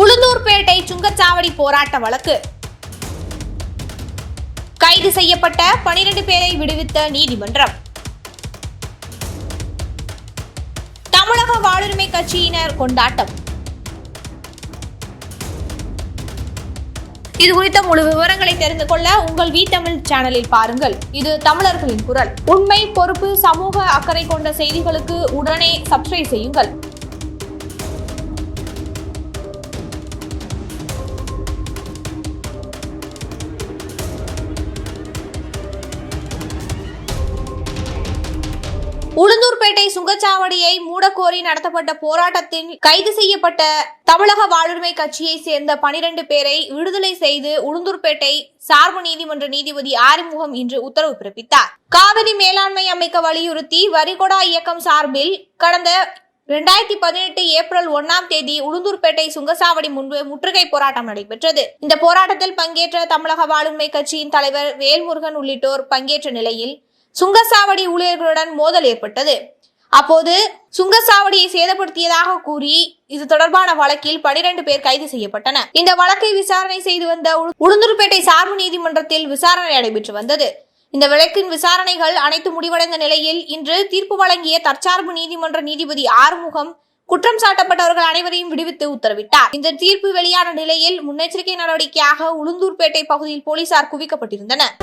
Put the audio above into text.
உளுந்தூர்பேட்டை சுங்கச்சாவடி போராட்ட வழக்கு. கைது செய்யப்பட்ட 12 பேரை விடுவித்த நீதிமன்றம். தமிழக வாழ்வுரிமை கட்சியினர் கொண்டாட்டம். இது குறித்த முழு விவரங்களை தெரிந்து கொள்ள உங்கள் வி தமிழ் சேனலில் பாருங்கள். இது தமிழர்களின் குரல். உண்மை பொறுப்பு சமூக அக்கறை கொண்ட செய்திகளுக்கு உடனே சப்ஸ்கிரைப் செய்யுங்கள். உளுந்தூர்பேட்டை சுங்கச்சாவடியை மூடக்கோரி நடத்தப்பட்ட போராட்டத்தில் கைது செய்யப்பட்ட தமிழக வாழ்வுரிமை கட்சியை சேர்ந்த 12 பேரை விடுதலை செய்து உளுந்தூர்பேட்டை சார்பு நீதிமன்ற நீதிபதி ஆறுமுகம் இன்று உத்தரவு பிறப்பித்தார். காவிரி மேலாண்மை அமைக்க வலியுறுத்தி வரிகொடா இயக்கம் சார்பில் கடந்த இரண்டாயிரத்தி பதினெட்டு ஏப்ரல் ஒன்னாம் தேதி உளுந்தூர்பேட்டை சுங்கச்சாவடி முன்பு முற்றுகை போராட்டம் நடைபெற்றது. இந்த போராட்டத்தில் பங்கேற்ற தமிழக வாழ்வுரிமை கட்சியின் தலைவர் வேல்முருகன் உள்ளிட்டோர் பங்கேற்ற நிலையில் சுங்கச்சாவடி ஊழியர்களுடன் மோதல் ஏற்பட்டது. அப்போது சுங்கச்சாவடியை சேதப்படுத்தியதாக கூறி இது தொடர்பான வழக்கில் 12 பேர் கைது செய்யப்பட்டனர் இந்த வழக்கை விசாரணை செய்து வந்த உளுந்தூர்பேட்டை சார்பு நீதிமன்றத்தில் விசாரணை நடைபெற்று வந்தது. இந்த வழக்கின் விசாரணைகள் அனைத்து முடிவடைந்த நிலையில் இன்று தீர்ப்பு வழங்கிய தற்சார்பு நீதிமன்ற நீதிபதி ஆறுமுகம் குற்றம் சாட்டப்பட்டவர்கள் அனைவரையும் விடுவித்து உத்தரவிட்டார். இந்த தீர்ப்பு வெளியான நிலையில் முன்னெச்சரிக்கை நடவடிக்கையாக உளுந்தூர்பேட்டை பகுதியில் போலீசார் குவிக்கப்பட்டிருந்தனர்.